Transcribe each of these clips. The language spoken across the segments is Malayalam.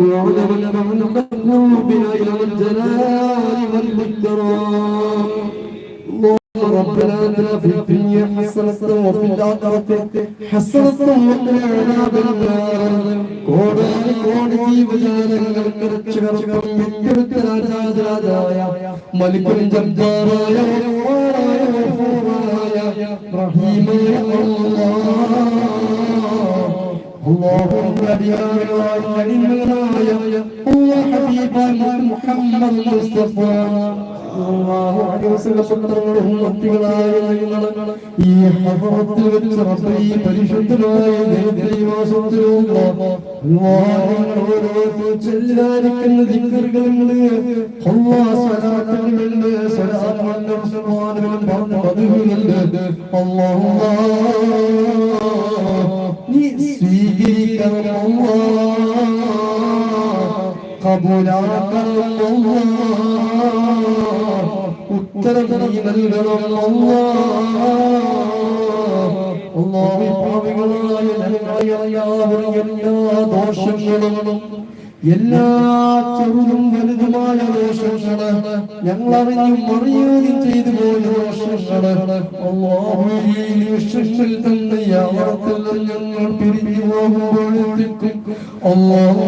وعلم أن قلوبنا إلى الجلال والإكرام اللهم ربنا آتنا في الدنيا حسنة وفي الآخرة حسنة وقنا عذاب النار കോടാനി കോടി ജീവജാലങ്ങൾക്ക് രക്ഷകർക്കും ഏറ്റെടുത്ത രാജാതിരാജായ മലിക്കുൻ ജബ്ബാറായ ഗഫൂറായ ഗഫൂറായ റഹീമായ അല്ലാഹ് പുത്രങ്ങളും മക്കളായ ഞങ്ങൾ ഈ ഹഫറത്തിൽ വെച്ച് ഈ പരിശുദ്ധമായ ദൈവവാസത്തിലും കബൂലാക്കണം അല്ലാഹ് ഉത്തരം നീ നൽകണം പാവികളായ ഞങ്ങളെ എല്ലാവരും എല്ലാ ദോഷങ്ങളും എല്ലാ ചെറുതും വലുതുമായ ദോഷങ്ങൾ ഞങ്ങൾ അറിഞ്ഞും അറിയാതെയും ചെയ്തു പോയ ദോഷങ്ങൾ നിമിഷത്തിൽ തന്നെ യാവത്തിൽ ഞങ്ങൾ പിരിഞ്ഞു പോകുമ്പോഴേക്കും അല്ലാഹ്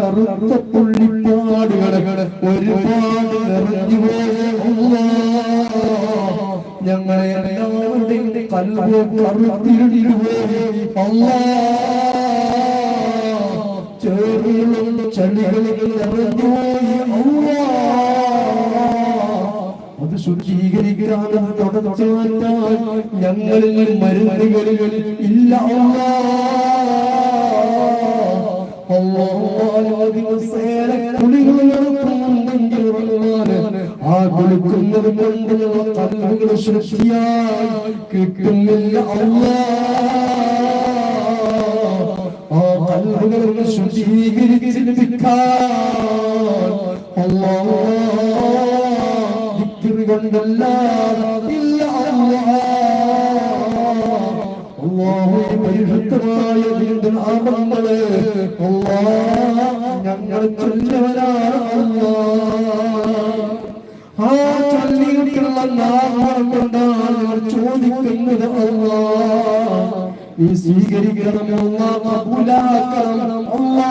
കറുത്ത ഞങ്ങളെ ചേറുകളും അത് ശുചീകരിക്കാനും ഞങ്ങളിൽ മരുന്നുകളിൽ ഇല്ല. ആ കുളിക്കുന്നത് കൊണ്ട് കല്ലുകൾ ശുചിയായി കിട്ടുന്നില്ല ആ കല്ലുകൾ ശുചീകരിച്ചിരിക്കാൻ അല്ലാ കൊണ്ടല്ലാതെ പരിശുദ്ധമായ വീണ്ടും നാമങ്ങൾ ഞങ്ങൾ ചൊല്ലവരാണ് ആ ചൊല്ലിയിട്ടുള്ള നാമം കൊണ്ടാണ് ചോദിക്കുന്നത് അല്ലാ നീ സ്വീകരിക്കണം അല്ലാ കബൂലാക്കണം അല്ലാ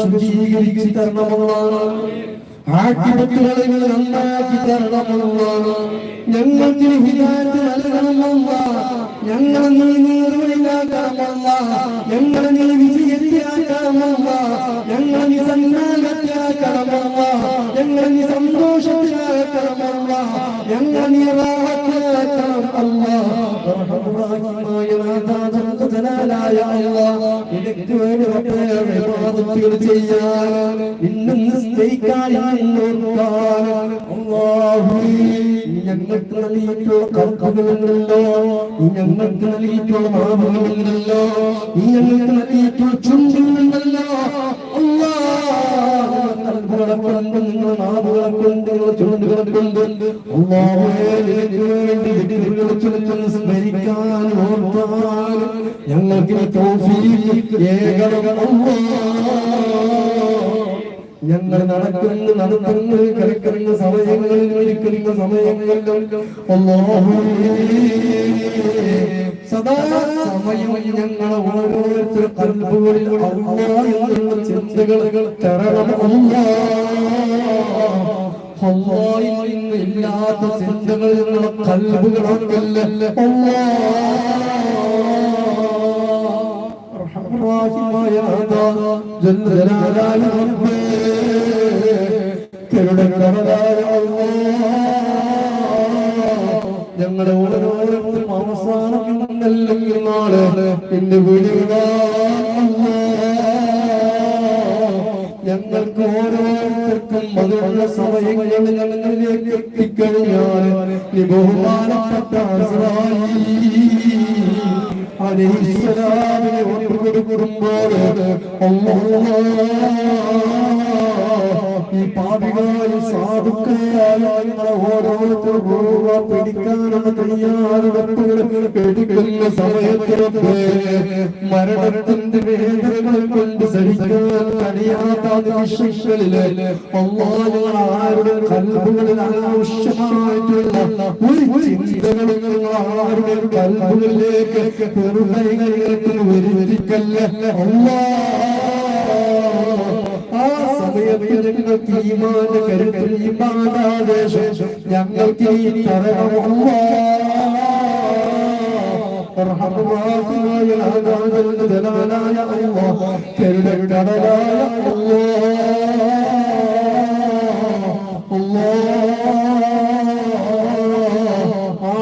ശുചീകരിച്ച് തരണമെന്നാണ് ആക്കിപത്തുകളെ നന്നാക്കി തരണമെന്നാണ് ഞങ്ങൾക്ക് ഹിതാറ്റ് നൽകണമെന്ന ഞങ്ങൾ നീ നീർവഴിലാക്കണമെന്ന ഞങ്ങൾ നീ വിജയത്തിലാക്കണമെന്ന ഞങ്ങൾ നീ സന്നാഹത്തിലാക്കണമെന്ന ഞങ്ങൾ നീ സന്തോഷത്തിലാക്കണമെന്ന ഞങ്ങൾ നീ റാഹത്തിലാക്കണം അല്ലാഹ് ചെയ്യാൻ ഇന്നും നിസ്കരിക്കാൻ ഞങ്ങൾക്ക് നൽകിയിട്ടുള്ള നീ ഞങ്ങൾക്ക് നൽകിയിട്ടുള്ള മാവുകളുണ്ടല്ലോ നീ ഞങ്ങൾക്ക് നൽകിയിട്ടുള്ള ചുണ്ടുകളുണ്ടല്ലോ നാവുകളെ കൊണ്ട് വേണ്ടി സ്മരിക്കാൻ ഞങ്ങൾക്ക് ഞങ്ങൾ നടക്കുന്ന നടത്തുന്ന കിടക്കുന്ന സമയങ്ങളിൽ ഇരിക്കുന്ന സമയങ്ങളിലും സദാ സമയം ഞങ്ങൾ ഓരോരുത്തർ ചിന്തകൾ തരണം റബ്ബേ ചിന്തകളിലുള്ള അല്ലാഹ് ഞങ്ങളുടെ ഓരോരുത്തരും അവസാനം ഇന്നല്ലെങ്കിൽ നാളെ എന്റെ വിളിക ഞങ്ങൾക്ക് ഓരോരുത്തർക്കും അതിനുള്ള സമയങ്ങളിൽ ഞങ്ങളിലേക്ക് എത്തിക്കഴിഞ്ഞാൽ ബഹുമാനപ്പെട്ട അലൈഹിസ്സലാമിനെ ഒട്ടുകൊടുക്കുമ്പോൾ ഈ പാപികളായി സാധുക്കളായി നിങ്ങളെ ഓരോരുത്തരും പോവുക പിടിക്കാനുള്ള തയ്യാറെടുപ്പുകൾ എടുക്കുന്ന സമയത്തിലൊക്കെ മരണത്തിന്റെ വേദനകൾ കൊണ്ട് സഹിക്കാൻ കഴിയാത്ത ആരുടെ കൽബുകളിൽ അനാവശ്യമായിട്ടുള്ള ഒരു ചിന്തകളും ആരുടെ കൽബുകളിലേക്ക് ഹൃദയങ്ങളിലേക്ക് വരുത്തിക്കല്ല? ആ സമയത്ത് ഞങ്ങൾക്ക് ഈമാന്റെ കരുത്തിൽ ഈമാനാദേശം ഞങ്ങൾക്ക് ഈ തരണം റഹ്മാനായ ആദാദൽ ജലാലായ അല്ലാഹ് കരുണകടലായ ആ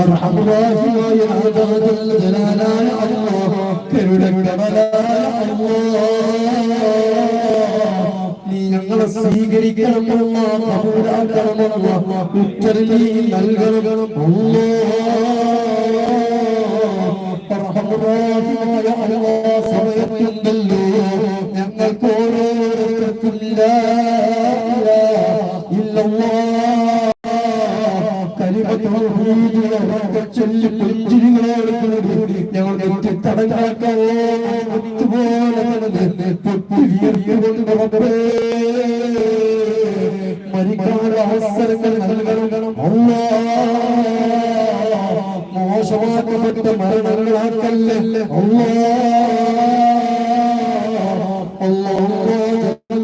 അർഹമുറാഹിമായ ആദാദൽ ജലാലായ അല്ലാഹ് കരുണകടലായ അല്ലാഹ് നീ ഞങ്ങളെ സ്വീകരിക്കണമെന്ന കബൂലാക്കണമെന്ന ഉത്തരം നീ നൽകണം അർഹമുറാഹിമായ അല്ലാഹ് സമയത്തുണ്ടല്ലോ ഞങ്ങൾക്ക് ഓരോരുത്തർക്കും ലാ ഇലാഹ ഇല്ലല്ലാഹ് ഞങ്ങൾ മരിക്കാനുള്ള അവസരങ്ങൾ നൽകണം മോശമാക്കപ്പെട്ട മരണങ്ങളാക്കല്ലേ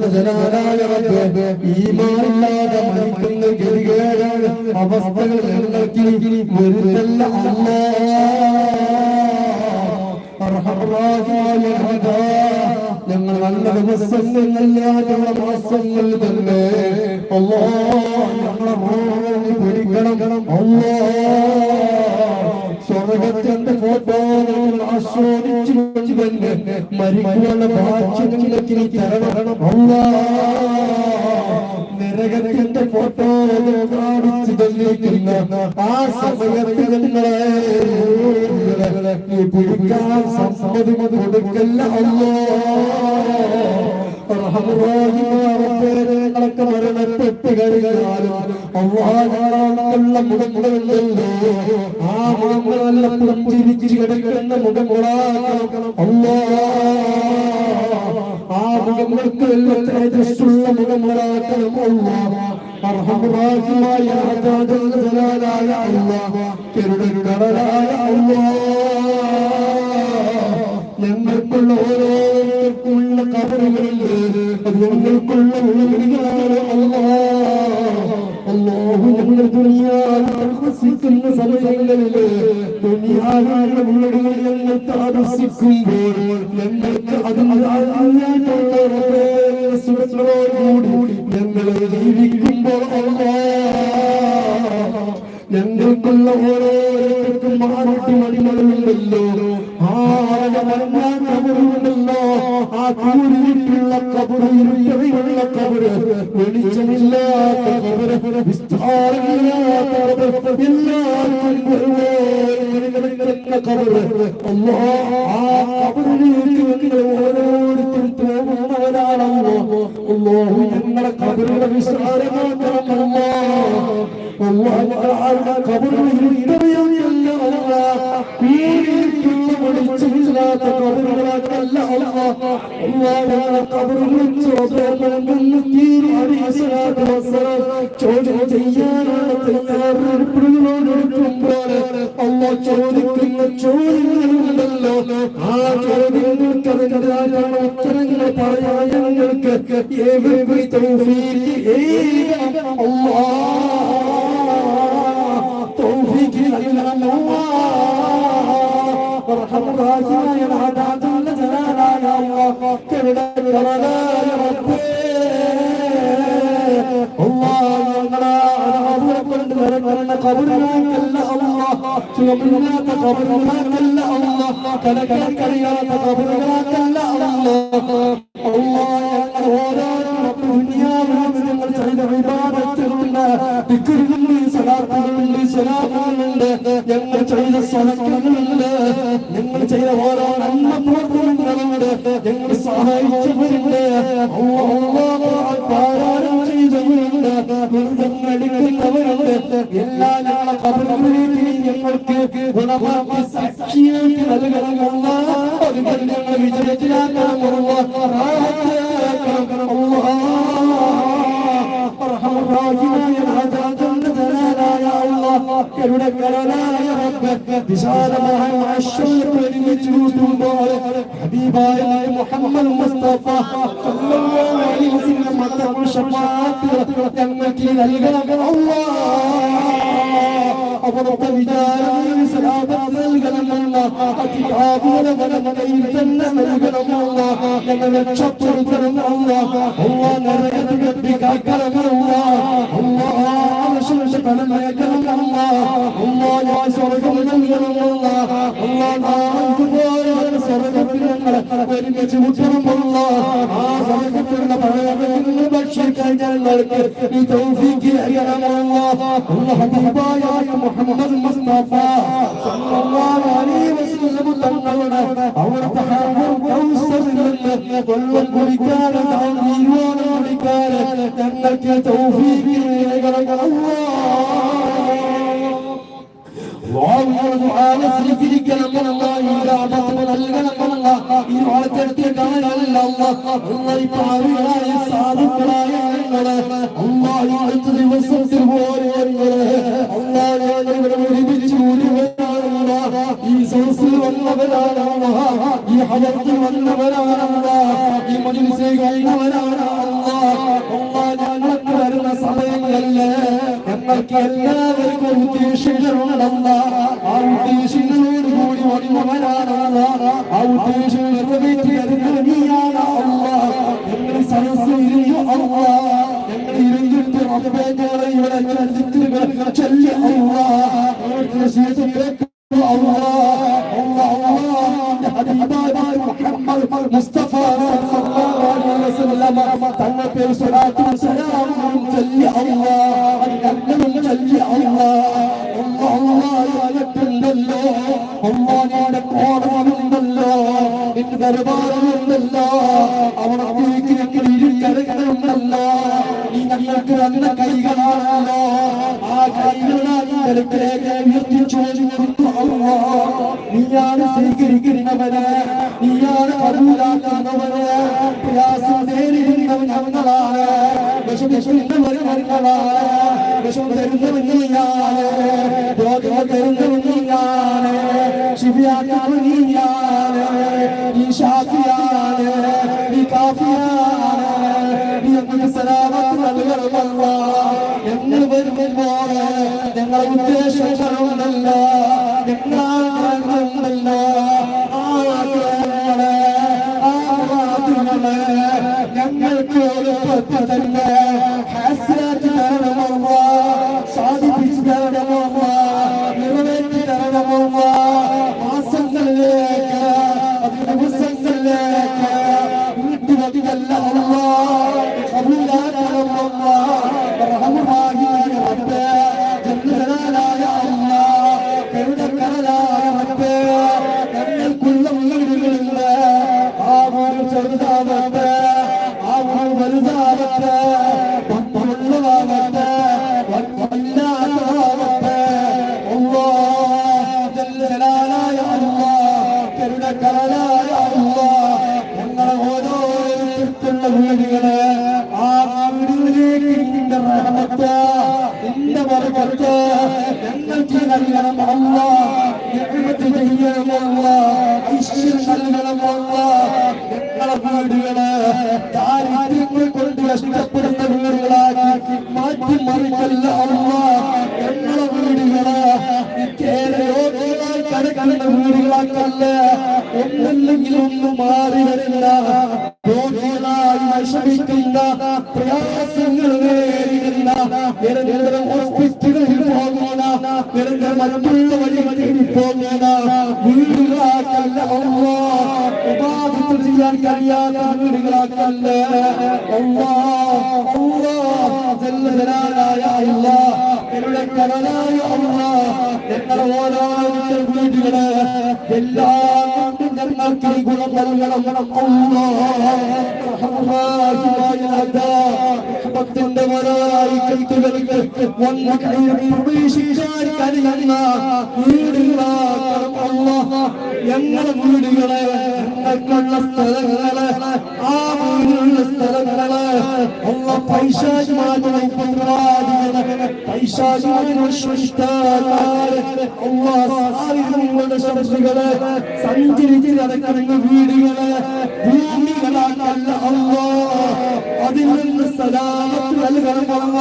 അല്ലാ ഈമാനില്ലാതെ മരിക്കുന്ന ഗതികേടാണ് അവസ്ഥകൾ ഞങ്ങൾക്ക് വരുന്നല്ല അല്ലാ. ഞങ്ങൾ നല്ല ദിവസങ്ങളില്ലാത്ത മാസങ്ങൾ തന്നെ. അല്ലാ ഞങ്ങളെ പിടിക്കണം അല്ലാ. സ്വർഗത്തിന്റെ ഫോട്ടോ ആസ്വദിച്ചു തന്നെ മരിക്കാനുള്ള നീ തരണം. നരകത്തിന്റെ ഫോട്ടോ കാണിച്ചു തന്നിരിക്കുന്ന ആ സമയത്ത് ഞങ്ങളെ പിടിക്കാൻ സമ്മതി കൊടുക്കല്ല അല്ലോ മരണപ്പെട്ട് കഴിഞ്ഞാലും അള്ളാഹുള്ള മുഖങ്ങളുണ്ടല്ലോ ആ പുറത്തിരിച്ച് കിടക്കുന്ന ആ ജലാലായ ഞങ്ങൾക്കുള്ള ഓരോരുത്തർക്കുള്ള കബറുകളുണ്ട് അത് ഞങ്ങൾക്കുള്ള ഉള്ളവരികളാണ് അല്ലാഹു ഞങ്ങൾ താമസിക്കുന്ന സമയങ്ങളിൽ ദുനിയാവിലുള്ള വീടുകൾ ഞങ്ങൾ താമസിക്കുമ്പോൾ ഞങ്ങൾക്ക് അതിനുള്ള സുഖങ്ങളോടുകൂടി ഞങ്ങൾ ജീവിക്കുമ്പോൾ ഞങ്ങൾക്കുള്ള ഓരോരുത്തർക്കും മാറിട്ട് മടിമകളുണ്ടല്ലോ ആ കൂടിയിട്ടുള്ള കബറ് ഇരുട്ടറിയുള്ള കബറ് വെളിച്ചമില്ലാത്ത കബറ് വിസ്താരമില്ലാത്ത കബറ് എല്ലാവർക്കും കബറ് അല്ലാ കബറിലേക്കല്ല അല്ലാഹ് കലക്കാൻ കഴിയാത്ത കബറുകളാക്കല്ല ഞങ്ങൾ ചെയ്ത വിവാദത്തിലുണ്ട് ദിക്റുകളുണ്ട് സലാത്തുകളുണ്ട് സലാമുകളുണ്ട് ഞങ്ങൾ ചെയ്ത സ്വലങ്ങളുണ്ട് ഞങ്ങൾ ചെയ്ത ഓരോ നന്മ എല്ലാ ഞങ്ങളെ കബറുകളിലേക്ക് ഞങ്ങൾക്ക് ഗുണമാക്കി സാക്ഷിയാക്കി നൽകണമല്ല. അതുകൊണ്ട് ഞങ്ങൾ വിജയത്തിലാക്കണമല്ല വിശാലമായ ഒരുമിച്ച് കൂട്ടുമ്പോൾ ഹബീബായ മുഹമ്മദ് മുസ്തഫ ഷഫാഅത്ത് ഞങ്ങൾക്ക് നൽകണം അവിടുത്തെ വിചാരം സലാപത്ത് നൽകണമെന്ന അതികാപൂര വനമതയിൽ തന്നെ നൽകണമെന്ന ഞങ്ങൾ രക്ഷപ്പെടുത്തണമെന്ന അള്ളാ നരകത്തിൽ കെട്ടി കാക്കണമെന്ന അള്ളാ ആവശ്യമുള്ള കടമയക്കണമെന്ന അള്ളാ ഞാൻ സ്വർഗം നൽകണമെന്ന അള്ളാ നാം ഇതുപോലെ സ്വർഗത്തിൽ ഞങ്ങൾ ഒരുമിച്ച് മുട്ടണമെന്ന ആ സ്വർഗത്തിലുള്ള പഴയ ഭക്ഷിക്കാൻ ഞങ്ങൾക്ക് ഈ തൗഫീഖ് നൽകണമെന്ന അള്ളാ ഹബീബായ മുഹമ്മദ് മുസ്തഫ സല്ലല്ലാഹു അലൈഹി വസല്ലം തങ്ങളുടെ അവിടുത്തെ ഹൗദുൽ കൗസറിൽ നിന്ന് വെള്ളം കുടിക്കാൻ തീരുമാനം കുടിക്കാൻ ഞങ്ങൾക്ക് തൗഫീഖ് നൽകണം ഈ വളർത്തെടുത്തിയ കാണാനല്ല പാവികളായ സാധുക്കളായ ഞങ്ങൾ അള്ളാഹി അടുത്ത ദിവസത്തിൽ പോലെ ഞങ്ങൾ ഒരുമിച്ച് ഈ സദസ്സിൽ വന്നവരാണല്ല ഈ ഹലത്തിൽ വന്നവരാണല്ല ഈ മനുഷ്യ കഴിഞ്ഞവരാണല്ല അള്ളാഹ് ഞങ്ങൾക്ക് വരുന്ന സമയങ്ങളിൽ ഞങ്ങൾക്ക് എല്ലാവർക്കും ഉദ്ദേശങ്ങളുണ്ടല്ല ആ ഉദ്ദേശങ്ങളോട് കൂടി വന്നവരാണല്ല ആ ഉദ്ദേശം നിറവേറ്റിയത് നീയാണ് അള്ളാഹ് ഞങ്ങൾ സരസ് ഇരുന്നു അമ്മ ഞങ്ങൾ ഇരുന്നിട്ട് ഞങ്ങളെ ഇവിടെ ദിക്റുകൾ ചൊല്ലി അള്ളാഹ് അള്ളാഹ് ഹബീബായ മുഹമ്മദ് മുസ്തഫ സല്ലല്ലാഹു അലൈഹി വസല്ലം തങ്ങൾ പേര് അല്ലാഹ് സലാമും ചൊല്ലി അള്ളാഹ് ഞങ്ങളും ചൊല്ലി അള്ളാഹ് അള്ളാഹ് അകത്തുണ്ടല്ലോ അള്ളാഹിയുടെ കോടമുണ്ടല്ലോ നിന്റെ ദർബാറുണ്ടല്ലോ അവിടത്തേക്ക് ഞങ്ങൾ ഇരുക്കരങ്ങളുണ്ടല്ലോ നീ ഞങ്ങൾക്ക് വന്ന കൈകളാണല്ലോ. ആ കൈകളായി കരുത്തിലേക്ക് ഉയർത്തിച്ചു നീയാണ് സ്വീകരിക്കുന്നവന്. നീയാണ് കടൂലാക്കുന്നവന് പ്രയാസം നേരിടുന്നവൻ ഞങ്ങളാണ്. വിഷം വിഷമിക്കുന്നവർ ഞങ്ങളാണ്. വിഷം തരുന്നവൻ നീയാണ്. രോഗം തരുന്നവൻ നീയാണ്. ശിവയാക്കുന്നവൻ നീയാണ്. Allah നൽകണം അല്ലാഹ് നിഅമത്ത് ചെയ്യണം അല്ലാഹ് ഐശ്വര്യം നൽകണം അല്ലാഹ് ഞങ്ങളെ വീടുകൾ ദാരിദ്ര്യങ്ങൾ കൊണ്ട് കഷ്ടപ്പെടുന്ന വീടുകളാക്കി മാറ്റി മറിക്കല്ല അമ്മ ഞങ്ങളെ വീടുകൾ നിത്യേന രോഗികളായി കിടക്കുന്ന വീടുകളാക്കല്ല ഒന്നല്ലെങ്കിൽ ഒന്ന് മാറി വരുന്ന ഞങ്ങളെ വീടുകളെ ഞങ്ങൾക്കുള്ള സ്ഥലങ്ങളെ ആ വീടുള്ള സ്ഥലങ്ങളെ. ഉള്ള പന്ത്രാദികളെ പൈശാചിമാരുടെ സൃഷ്ടാകാരെ സഞ്ചരിച്ച് നടക്കുന്ന വീടുകളെ ഭൂമികളാക്കല്ല അല്ല അതിൽ നിന്ന് സലാമത്ത് നൽകണം അല്ല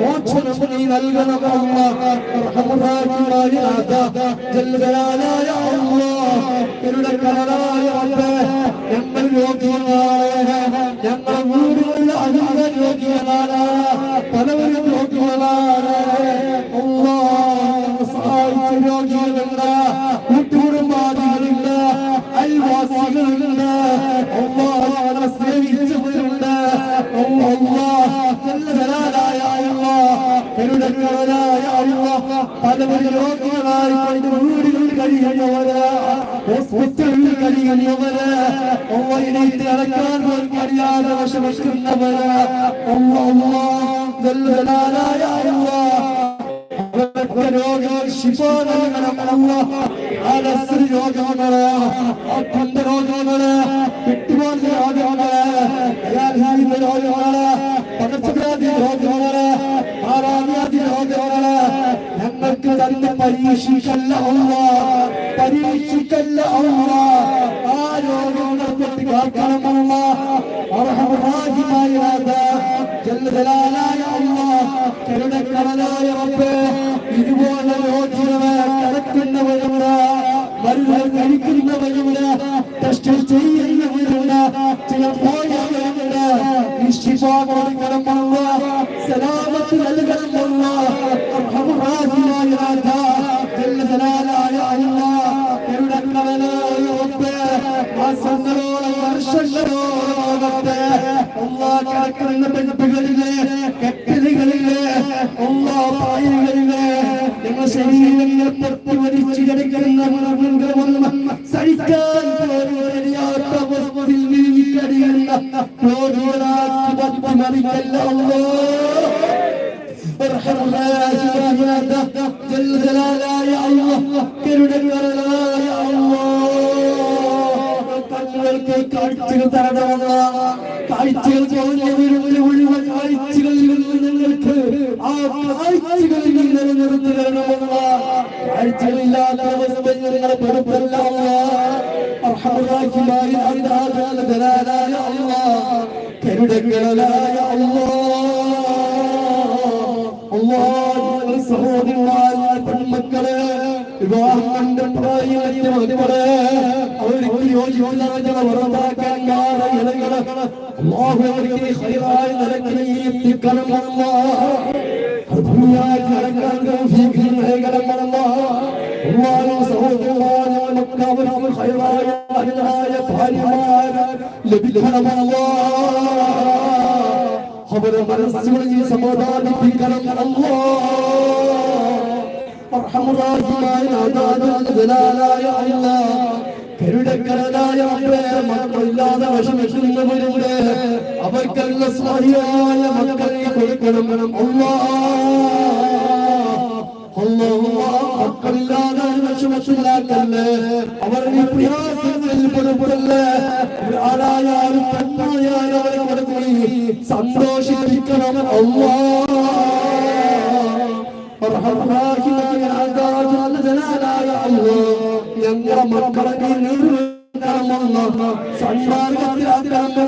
മോക്ഷണം നീ നൽകണം അല്ല റഹ്മത്തായ നാഥ ജല്ലജലാലായ അല്ലാഹ് കരുണ കരളായ റബ്ബേ ഞങ്ങൾ രോഗികളായ ഞങ്ങൾ വീടുകളിൽ അധിക രോഗികളാണ് പലവരും രോഗികളാണ് അല്ലാഹ് കരുണകരനായ അല്ലാഹ് പലവരും രോഗികളായി കൊണ്ട് വീടുകളിൽ കഴിയുന്നവര് ഹോസ്പിറ്റലിൽ കഴിയുന്നവര് ഒവ്വയിലേക്ക് അടക്കാൻ പോലും അറിയാതെ വശമിക്കുന്നവര് അല്ലാഹ് അവർക്ക് രോഗങ്ങൾ നൽകണം അല്ലാഹ് ആലസ്രി രോഗങ്ങൾ അക്കണ്ട രോഗങ്ങൾ വിട്ടുപോകുന്ന രോഗങ്ങൾ രോഗങ്ങൾ പകർച്ചവ്യാധി രോഗങ്ങൾ ആരാധ്യാദി രോഗങ്ങൾ ഞങ്ങൾക്ക് തന്നെ പരീക്ഷിക്കല്ല അല്ല പരീക്ഷിക്കല്ല അല്ല ആ രോഗങ്ങളെ തൊട്ട് കാക്കണമല്ല അർഹമറാഹിമായ ജല്ലജലാലായ അല്ല കരുണക്കടലായ റബ്ബേ ഇതുപോലെ രോഗികളെ കിടക്കുന്നവരുണ്ട് മരുന്നുകൾ കഴിക്കുന്നവരുണ്ട് ടെസ്റ്റ് ചെയ്യുന്നവരുണ്ട് ചില പോയവരുണ്ട് നിശ്ചിത കൊടുക്കണമല്ല നിങ്ങളെ പെടുപ്പല്ല അർഹമറാഹിമായ ജലാലായ അല്ലാഹ് കരുണകരനായ അല്ലാഹ് സഹോദരന്മാർ പെൺമക്കളെ വിവാഹം കണ്ട പ്രായമായ മക്കളെ അവർക്ക് യോജിക്കുന്ന ഉറപ്പാക്കാൻ ഇണകൾ അള്ളാഹു അവർക്ക് ഹൈറായ നിലയ്ക്ക് നീ ഹൈറായ അല്ലായ ഭാര്യമാർ ലഭിക്കണം അവരെ മനസ്സുകളിൽ സമാധാനിപ്പിക്കണം. അല്ലാ. അർഹമുറാഹിമായ ജലാലായ അല്ലാ. കരുടക്കരനായ മക്കളില്ലാതെ വിഷമിക്കുന്നവരുടെ അവർക്കല്ല സ്വാഹിയായ മക്കളെ കൊടുക്കണം അല്ലാ. മക്കളില്ലാതെ വിഷമത്തിലാക്കല്ലേ? അവർ ഈ പ്രയാസങ്ങളിൽ പെടുപെടല്ലേ ആരായാലും പെണ്ണായാലും അവരെ കൊടുക്കുകയും സന്തോഷിപ്പിക്കണം. അള്ളാ. ഞങ്ങളെ മക്കളെ നീ നീറുക സമ്മാർഗത്തിലാക്കാൻ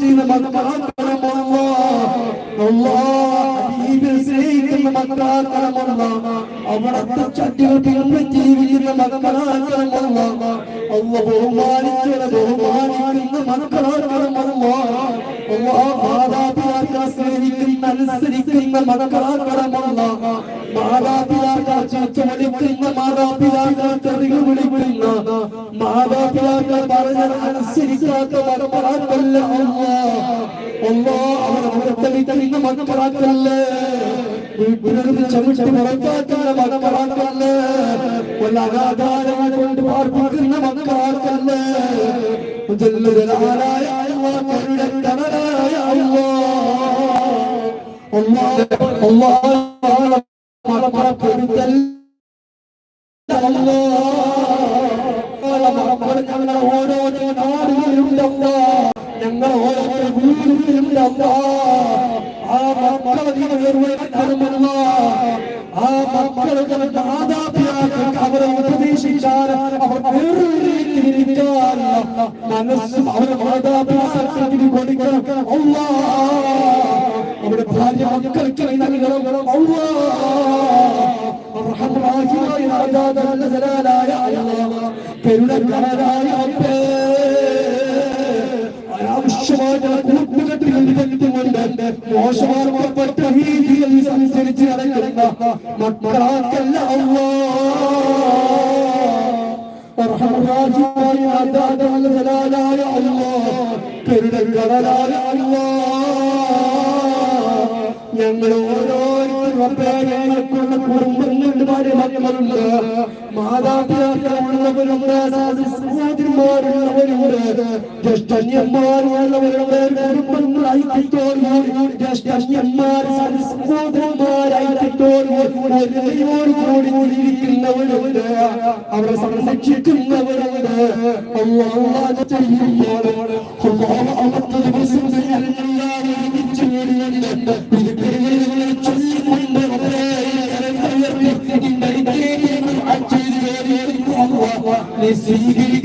ചെയ്യുന്ന മക്കളാക്ക അവിടത്തെ ചട്ടികൾക്ക് ജീവിക്കുന്ന മക്കളാക്കണമല്ല അല്ല ബഹുമാനിച്ചത് ബഹുമാനിക്കുന്ന മക്കളാക്കണമല്ലോ സ്നേഹിക്കുന്ന അനുസരിക്കുന്ന മക്കളാക്കണമല്ല മാതാപിതാക്കൾ ചീച്ച വിളിക്കുന്ന മാതാപിതാക്കൾ തെറികൾ അനുസരിക്കാത്ത മക്കളാക്കല്ല അല്ല വിട്ട ഈ പുനരുദ്ധി ചവിട്ട് പുറത്താക്കുന്ന മക്കളാക്കല്ലേ കൊല്ലാകാധാരങ്ങൾ കൊണ്ട് പാർപ്പിക്കുന്ന മക്കളാക്കല്ലേ ജല്ലജനാരായ കണരായ അമ്മ അമ്മ കരുണക്കാരായ അപ്പേ അനാവശ്യമായിട്ട് കുടുംബത്തിൽ ഇരുന്നിട്ടുണ്ട് മോശമാർക്കപ്പെട്ട രീതിയിൽ സംസരിച്ച് നടക്കുന്ന മക്കളാക്കല്ല അള്ളാ കരുണക്കാരായ അള്ളാ സ്വീകരിക്കും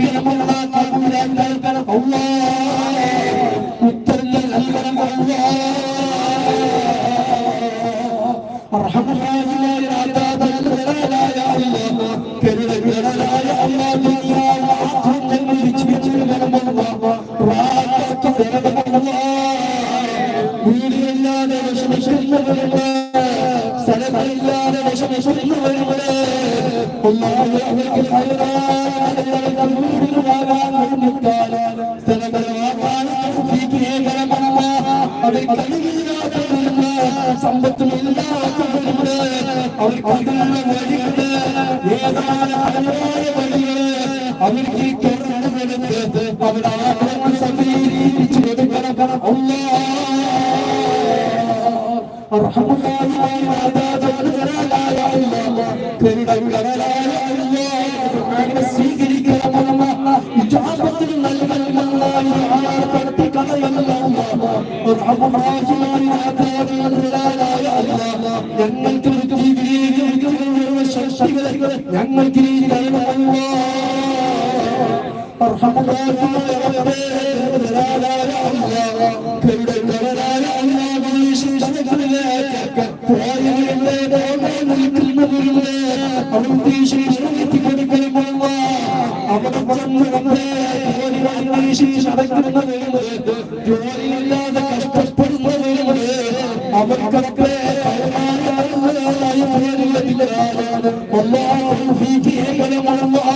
ഏറ്റെടുത്ത് അവരുടെ ആഗ്രഹങ്ങൾ സഫീകരിച്ചെടുക്കണം സ്വീകരിക്കണം നൽകണമെന്ന ഞങ്ങൾക്ക് ഞങ്ങൾക്ക് ജോലിയില്ലാതെ കഷ്ടപ്പെടുന്നവരുണ്ട് അവർക്കൊക്കെ ഒന്നാമത് ഫീറ്റിയെ പലമുള്ള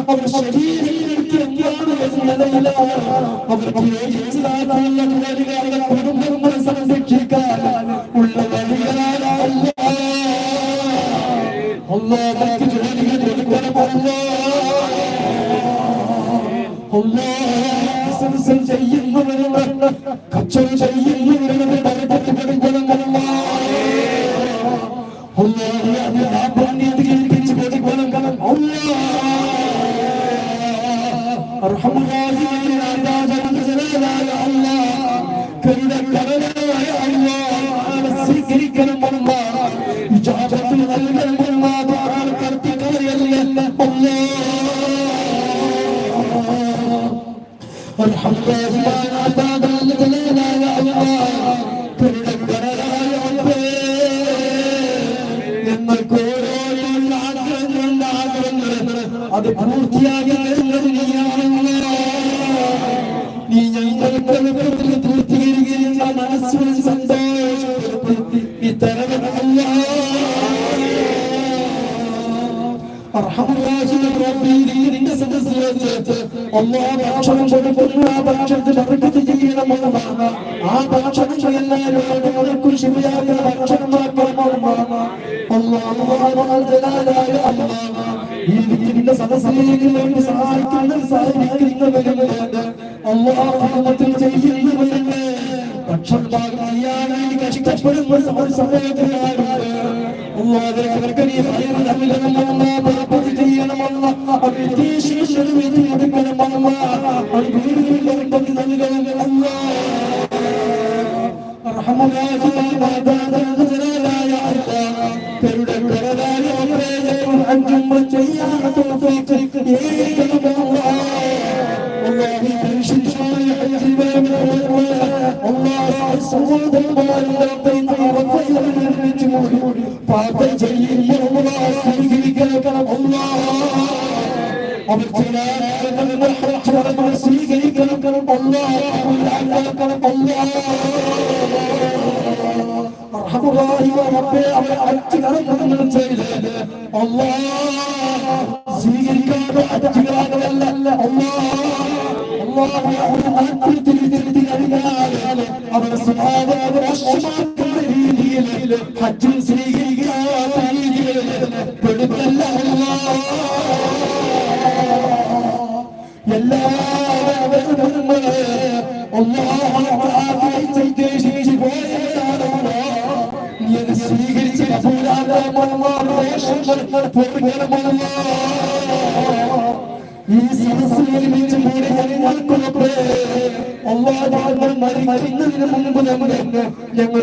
Apostolic ഇജാബത്ത് നൽകണം കർത്തിക്കളയല്ല അല്ലാ. കൊടുക്കുന്നു ആ ഭക്ഷണത്തിൽ ബർക്കത്ത് ചെയ്യണമെന്ന് ആ ഭക്ഷണം എല്ലാവരും ഞങ്ങൾക്കും ശരിയായ ഭക്ഷണമാക്കണമെന്ന് അള്ളാഹ് ഈ നിന്റെ സദസ്സിലേക്ക് വേണ്ടി സഹായിക്കുന്ന സഹായിക്കുന്നവരുമുണ്ട് അള്ളാഹ് ചെയ്യുന്നവരുണ്ട് ഭക്ഷണം പാകം ചെയ്യാൻ വേണ്ടി കഷ്ടപ്പെടുന്ന ഒരു സമയത്തുകാരുണ്ട് ചെയ്യണമെന്ന് ദേശീയ എടുക്കണമെന്ന് അവർ വീടുകളിൽ ബർക്കത്ത് നൽകണമെന്ന് പാപം ചെയ്യുമ്പോൾ സ്വീകരിക്കണം അള്ളാഹ് അവർ ചില സ്വീകരിക്കണം അച്ഛനാകല്ല അവർ സ്വഭാവ രീതിയിൽ ഹജ്ജിൽ സ്വീകരിക്കാത്ത ഈ സദസ്സിൽ ഒരുമിച്ച് കൂടി ഞങ്ങൾക്കൊക്കെ അള്ളാഹ് മരിക്കുന്നതിന് മുൻപ് നമ്മൾ ഞങ്ങൾ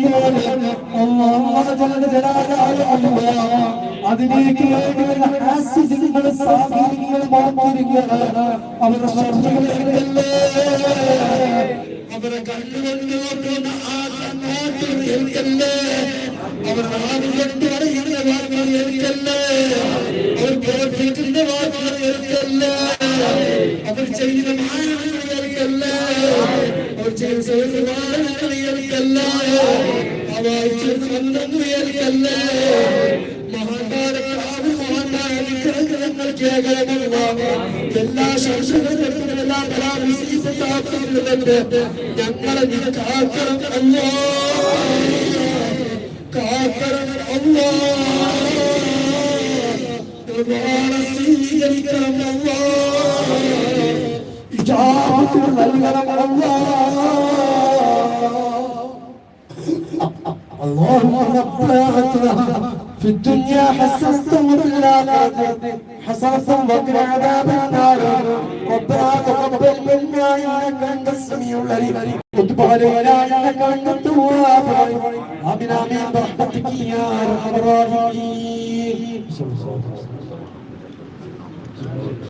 അതിലേക്ക് വേണ്ടി വരുന്ന ആസിഡുകൾ സാധനങ്ങൾ അവരുടെ ശ്രദ്ധകളല്ലേ അവരെ കണ്ണുകൊണ്ട് നോക്കുന്ന ആ കണ്ണോട്ടം എനിക്കല്ലേ അവർ നാടുകൊണ്ട് പറയുന്ന വാക്കുകൾ എനിക്കല്ലേ അവർ പ്രവർത്തിക്കുന്ന വാക്കുകൾ എനിക്കല്ലേ അവർ ചെയ്യുന്ന മാനങ്ങൾ എനിക്കല്ലേ അവർ ചെയ്യുന്ന സൗകര്യമാനങ്ങൾ എനിക്കല്ലേ അവർ ചെയ്യുന്ന ബന്ധങ്ങൾ എനിക്കല്ലേ മഹാന്മാരെ മഹാന്മാരെ അനുഗ്രഹങ്ങൾ കേൾക്കണമെന്ന് എല്ലാ ശാസ്ത്രങ്ങളും എല്ലാ പരാമർശിക്കുന്നുണ്ട് ഞങ്ങളെ നീ കാക്കണം അല്ലോ കാക്കണം അല്ലോ സ്വീകരിക്കണം അല്ലോ നൽകണം അല്ലോ اتنا في الدنيا حسنة وفي الآخرة حسنة وقنا عذاب النار. ربنا تقبل منا إنك أنت السميع العليم. وتب علينا إنك أنت التواب آمين آمين. برحمتك يا أرحم الراحمين.